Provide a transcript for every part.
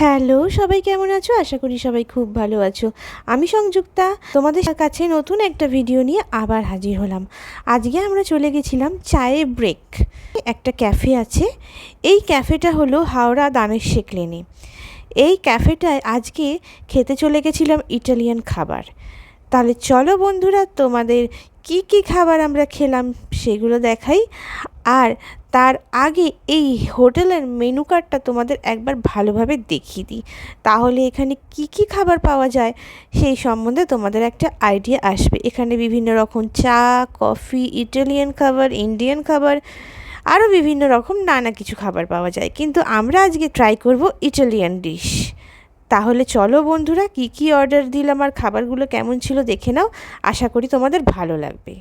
Hello, সবাই কেমন আছো? আশা করি সবাই খুব ভালো আছো। আমি সংযুক্তা, তোমাদের কাছে নতুন একটা ভিডিও নিয়ে আবার হাজির হলাম। আজকে আমরা চলে গেছিলাম চায়ে ব্রেক একটা ক্যাফে আছে। এই ক্যাফেটা হলো হাওড়া দানের শেখ লেনে। এই ক্যাফেটায় আজকে খেতে চলে গেছিলাম ইটালিয়ান খাবার। তাহলে চলো বন্ধুরা, তোমাদের কি কি খাবার আমরা খেলাম সেগুলো দেখাই। আর তার আগে এই হোটেলের মেনু কার্ডটা তোমাদের একবার ভালোভাবে দেখিয়ে দিই। তাহলে এখানে কি কি খাবার পাওয়া যায় সেই সম্বন্ধে তোমাদের একটা আইডিয়া আসবে। এখানে বিভিন্ন রকম চা কফি ইটালিয়ান খাবার ইন্ডিয়ান খাবার, আরও বিভিন্ন রকম নানা কিছু খাবার পাওয়া যায়। কিন্তু আমরা আজকে ট্রাই করব ইটালিয়ান ডিশ তাহলে চলো বন্ধুরা, কি কি অর্ডার দিলাম আর খাবারগুলো কেমন ছিল দেখে নাও। আশা করি তোমাদের ভালো লাগবে।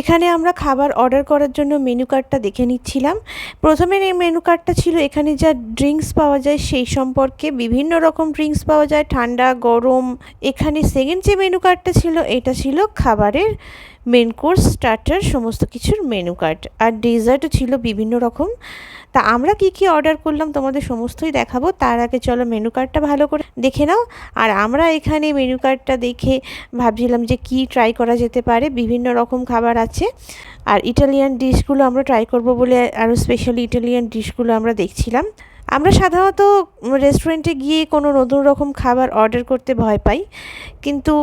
এখানে আমরা খাবার অর্ডার করার জন্য মেনু কার্ডটা দেখে নিচ্ছিলাম। প্রথমে এই মেনু কার্ডটা ছিল, এখানে যা ড্রিঙ্কস পাওয়া যায় সেই সম্পর্কে বিভিন্ন রকম ড্রিঙ্কস পাওয়া যায়, ঠান্ডা, গরম। এখানে সেকেন্ড যে মেনু কার্ডটা ছিল, এটা ছিল খাবারের মেন কোর্স স্টার্টার সমস্ত কিছুর মেনু কার্ড আর ডেজার্টও ছিল বিভিন্ন রকম। তা আমরা কি কি অর্ডার করলাম তোমাদের সমস্তই দেখাবো। তার আগে চলো মেনু কার্ডটা ভালো করে দেখে নাও। আর আমরা এখানে মেনু কার্ডটা দেখে ভাবছিলাম যে কি ট্রাই করা যেতে পারে। বিভিন্ন রকম খাবার আছে। আর ইটালিয়ান ডিশগুলো আমরা ট্রাই করব বলে আরও স্পেশালি ইটালিয়ান ডিশগুলো আমরা দেখছিলাম। আমরা সাধারণত রেস্টুরেন্টে গিয়ে কোনো নতুন রকম খাবার অর্ডার করতে ভয় পাই। কিন্তু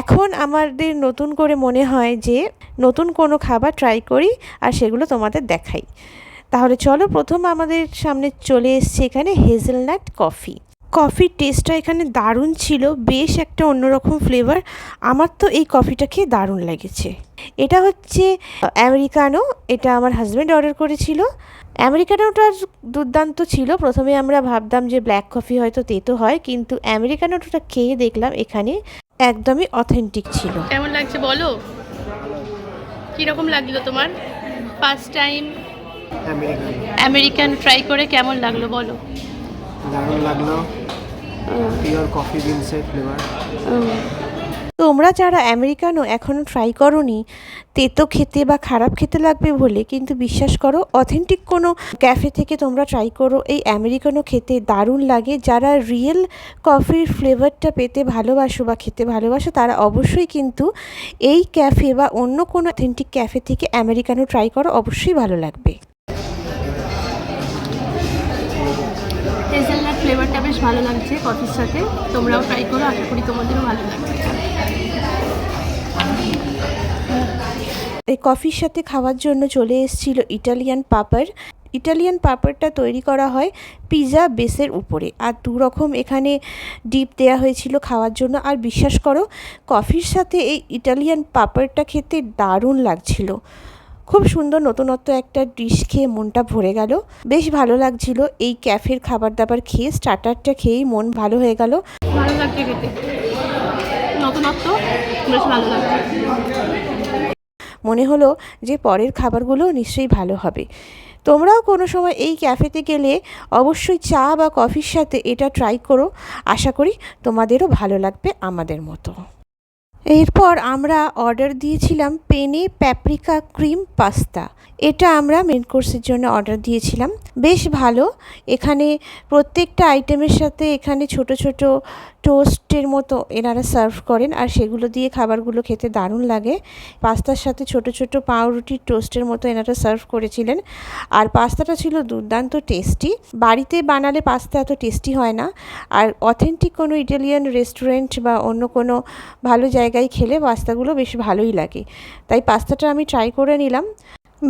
এখন আমাদের নতুন করে মনে হয় যে নতুন কোনো খাবার ট্রাই করি আর সেগুলো তোমাদের দেখাই। তাহলে চলো প্রথম আমাদের সামনে চলে এসছে এখানে হেজেলনাট কফি কফির টেস্টটা এখানে দারুণ ছিল, বেশ একটা অন্যরকম ফ্লেভার আমার তো এই কফিটা খেয়ে দারুণ লেগেছে। এটা হচ্ছে আমেরিকানো এটা আমার হাজব্যান্ড অর্ডার করেছিল। আমেরিকানোটার দুর্দান্ত ছিল। প্রথমে আমরা ভাবতাম যে ব্ল্যাক কফি হয়তো তেতো হয়, কিন্তু আমেরিকানোটা খেয়ে দেখলাম এখানে একদমই অথেন্টিক ছিল। কেমন লাগছে বলো? কীরকম লাগল তোমার? First time American. ট্রাই করে কেমন লাগল বলো? দারুণ লাগল। পিওর কফি বিনসের ফ্লেভার তোমরা যারা আমেরিকানো এখনও ট্রাই করনি তেতো খেতে বা খারাপ খেতে লাগবে বলে কিন্তু বিশ্বাস করো অথেন্টিক কোনো ক্যাফে থেকে তোমরা ট্রাই করো এই আমেরিকানো খেতে দারুণ লাগে। যারা রিয়েল কফির ফ্লেভারটা পেতে ভালোবাসো বা খেতে ভালোবাসো তারা অবশ্যই কিন্তু এই ক্যাফে বা অন্য কোনো অথেন্টিক ক্যাফে থেকে আমেরিকানো ট্রাই করো অবশ্যই ভালো লাগবে। হেজেলনাট ফ্লেভারটা বেশ ভালো লাগছে কফির সাথে। তোমরাও ট্রাই করো, আশা করি তোমাদেরও ভালো লাগবে। এই কফির সাথে খাওয়ার জন্য চলে এসেছিল ইটালিয়ান পাপার ইটালিয়ান পাপারটা তৈরি করা হয় পিৎজা বেসের উপরে। আর দু রকম এখানে ডিপ দেওয়া হয়েছিল খাওয়ার জন্য। আর বিশ্বাস করো কফির সাথে এই ইটালিয়ান পাপারটা খেতে দারুণ লাগছিল। খুব সুন্দর নতুনত্ব একটা ডিশ খেয়ে মনটা ভরে গেল। বেশ ভালো লাগছিল এই ক্যাফের খাবার দাবার খেয়ে স্টার্টারটা খেয়েই মন ভালো হয়ে গেল। ভালো লাগছে খেতে। নতুনত্ব বেশ ভালো লাগছে। মনে হলো যে পরের খাবারগুলো নিশ্চয়ই ভালো হবে। তোমরাও কোনো সময় এই ক্যাফেতে গেলে অবশ্যই চা বা কফির সাথে এটা ট্রাই করো। আশা করি তোমাদেরও ভালো লাগবে আমাদের মতো। এরপর আমরা অর্ডার দিয়েছিলাম পেনে প্যাপ্রিকা ক্রিম পাস্তা এটা আমরা মেন কোর্সের জন্য অর্ডার দিয়েছিলাম। বেশ ভালো। এখানে প্রত্যেকটা আইটেমের সাথে এখানে ছোট ছোট টোস্টের মতো এনারা সার্ভ করেন আর সেগুলো দিয়ে খাবারগুলো খেতে দারুণ লাগে। পাস্তার সাথে ছোট ছোট পাউরুটির টোস্টের মতো এনারা সার্ভ করেছিলেন। আর পাস্তাটা ছিল দুর্দান্ত টেস্টি বাড়িতে বানালে পাস্তা এত টেস্টি হয় না। আর অথেন্টিক কোনো ইটালিয়ান রেস্টুরেন্ট বা অন্য কোনো ভালো জায়গায় খেলে পাস্তাগুলো বেশ ভালোই লাগে। তাই পাস্তাটা আমি ট্রাই করে নিলাম।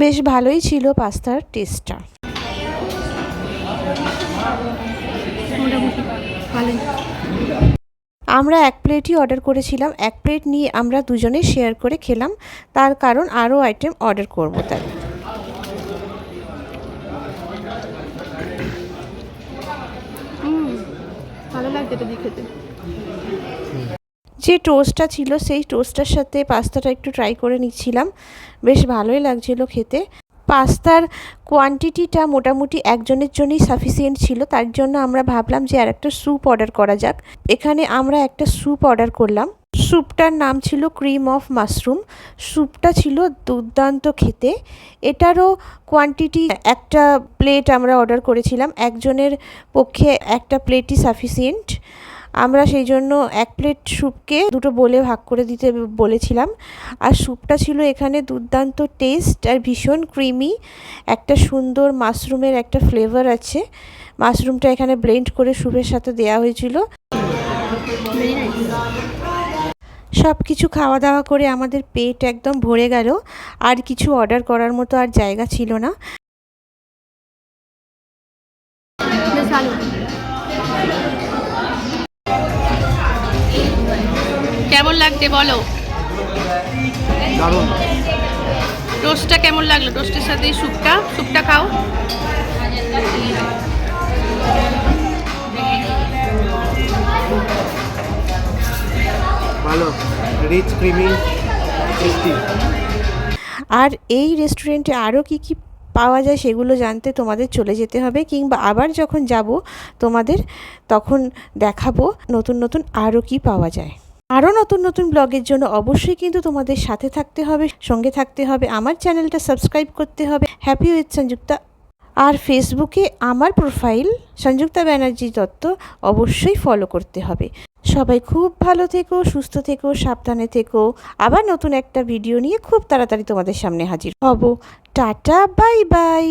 বেশ ভালোই ছিল পাস্তার টেস্টটা আমরা এক প্লেটই অর্ডার করেছিলাম। এক প্লেট নিয়ে আমরা দুজনে শেয়ার করে খেলাম। তার কারণ আরও আইটেম অর্ডার করব তাই। ভালো লাগছে এটা দিয়ে খেতে যে টোস্টটা ছিল, সেই টোস্টটার সাথে পাস্তাটা একটু ট্রাই করে নিচ্ছিলাম। বেশ ভালোই লাগছিল খেতে। পাস্তার কোয়ান্টিটিটা মোটামুটি একজনের জন্যই সাফিসিয়েন্ট ছিল। তার জন্য আমরা ভাবলাম যে আর একটা স্যুপ অর্ডার করা যাক। এখানে আমরা একটা স্যুপ অর্ডার করলাম। স্যুপটার নাম ছিল ক্রিম অফ মাশরুম স্যুপটা ছিল দুর্দান্ত খেতে। এটারও কোয়ান্টিটি একটা প্লেট আমরা অর্ডার করেছিলাম। একজনের পক্ষে একটা প্লেটই সাফিসিয়েন্ট আমরা সেই জন্য এক প্লেট স্যুপকে দুটো বলে ভাগ করে দিতে বলেছিলাম। আর স্যুপটা ছিল এখানে দুর্দান্ত টেস্ট আর ভীষণ ক্রিমি। একটা সুন্দর মাশরুমের একটা ফ্লেভার আছে। মাশরুমটা এখানে ব্লেন্ড করে স্যুপের সাথে দেওয়া হয়েছিল। সব কিছু খাওয়া দাওয়া করে আমাদের পেট একদম ভরে গেল। আর কিছু অর্ডার করার মতো আর জায়গা ছিল না। কেমন লাগছে বলো? দারুণ। টোস্টটা কেমন লাগল? টোস্টের সাথে স্যুপটা? স্যুপটা খাও। ভালো। রিচ ক্রিমি টেস্টি আর এই রেস্টুরেন্টে আরও কি কি পাওয়া যায় সেগুলো জানতে তোমাদের চলে যেতে হবে কিংবা আবার যখন যাব তোমাদের তখন দেখাবো নতুন নতুন আরও কি পাওয়া যায়। আরও নতুন নতুন ব্লগের জন্য অবশ্যই কিন্তু তোমাদের সাথে থাকতে হবে, সঙ্গে থাকতে হবে, আমার চ্যানেলটা সাবস্ক্রাইব করতে হবে হ্যাপি উইথ সংযুক্তা আর ফেসবুকে আমার প্রোফাইল সংযুক্তা ব্যানার্জি দত্ত, অবশ্যই ফলো করতে হবে। সবাই খুব ভালো থেকো, সুস্থ থেকো, সাবধানে থেকো। আবার নতুন একটা ভিডিও নিয়ে খুব তাড়াতাড়ি তোমাদের সামনে হাজির হব। Tata bye bye